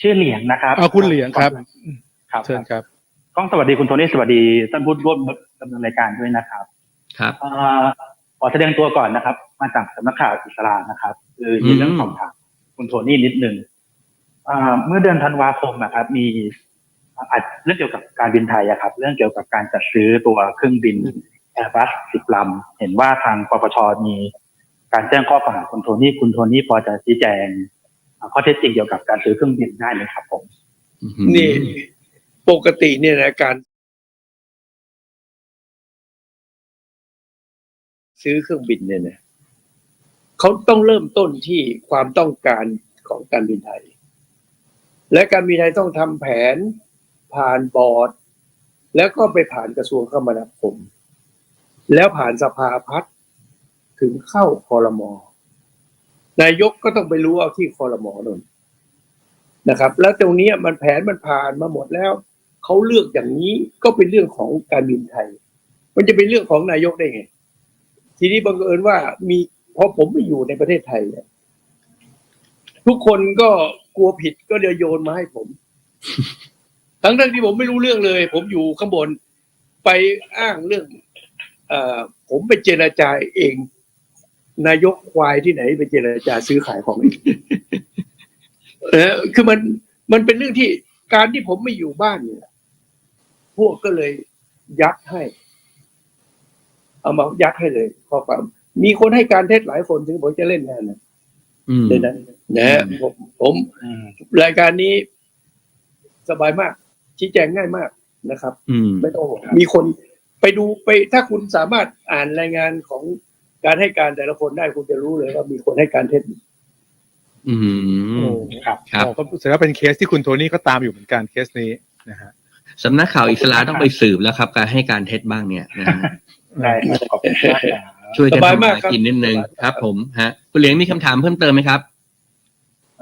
ชื่อเหลียงนะครับอ่าคุณเหลียงครับ ครับเชิญครับกล้องสวัสดีคุณโทนี่สวัสดีท่านผู้ร่วมดำเนินรายการด้วยนะครับ ครับเอ่อขอแสดงตัวก่อนนะครับ มาจากสำนักข่าวอิสรานะครับ คือมีเรื่องสอบถามคุณโทนี่นิดนึงเอ่อเมื่อเดือนธันวาคมนะครับ มีอาจเรื่องเกี่ยวกับการบินไทยอะครับ เรื่องเกี่ยวกับการจัดซื้อตัวเครื่องบินแอร์บัสสิบลำเห็นว่าทางปปชมีการแจ้งข้อกล่าวหาคุณโทนี่คุณโทนี่พอจะชี้แจงเอ่อ ข้อเท็จจริงเกี่ยวกับการซื้อเครื่องบินได้ไหมครับผมนี่ปกติเนี่ยนะการ ซื้อเครื่องบินเนี่ยนะเขาต้องเริ่มต้นที่ความต้องการของการบินไทย และการบินไทยต้องทำแผนผ่านบอร์ด แล้วก็ไปผ่านกระทรวงคมนาคม แล้วผ่านสภาพัฒน์ถึงเข้าคอรมอ นายกก็ต้องไปรู้เอาที่คอรมอนนนะครับ แล้วตรงนี้มันแผนมันผ่านมาหมดแล้วเขาเลือกอย่างนี้ก็เป็นเรื่องของการบินไทย มันจะเป็นเรื่องของนายกได้ไง ทีนี้บังเอิญว่ามีพอผมไปอยู่ในประเทศไทยเนี่ยทุกคนก็กลัวผิดก็เดี๋ยวโยนมาให้ผม ทั้งทั้งที่ผมไม่รู้เรื่องเลย ผมอยู่ข้างบนไปอ้างเรื่องอผมไปเจรจาเอง นายกควายที่ไหนไปเจรจาซื้อขายของเองเออคือมันมันเป็นเรื่องที่การที่ผมไม่อยู่บ้านเนี่ยพวกก็เลยยัดให้ เอามายัดให้เลยข้อความมีคนให้การเท็จหลายคนถึงผมจะเล่นงานนะอืมในนั้นนะฮะผมผมอืมรายการนี้สบายมาก ชี้แจงง่ายมากนะครับอืมไม่ต้องห่วงมีคนไปดูไปถ้าคุณสามารถอ่านรายงานของ การให้การแต่ละคนได้คุณจะรู้เลยว่ามีคนให้การเท็จอืมครับครับอ๋อก็แสดงว่าเป็นเคสที่คุณโทนี่ก็ตามอยู่เหมือนกันเคสนี้นะฮะสำนักข่าวอิสลามต้องไปสืบแล้วครับ การให้การเท็จบ้างเนี่ยนะฮะได้ครับขอบคุณมากครับช่วยกันสบายทำมากมาครับกินนิดนึงสบายมากครับ ผมฮะ คุณเหลียงมีคำถามเพิ่มเติมไหมครับ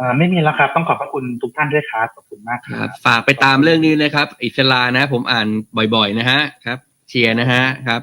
อ่าไม่มีแล้วครับ ต้องขอบพระคุณทุกท่านด้วยครับขอบคุณมากคครัรับบฝากไปตามเรื่องนี้นะครับ อิสลานะ ผมอ่านบ่อย ๆ นะฮะครับ เชียร์นะฮะครับ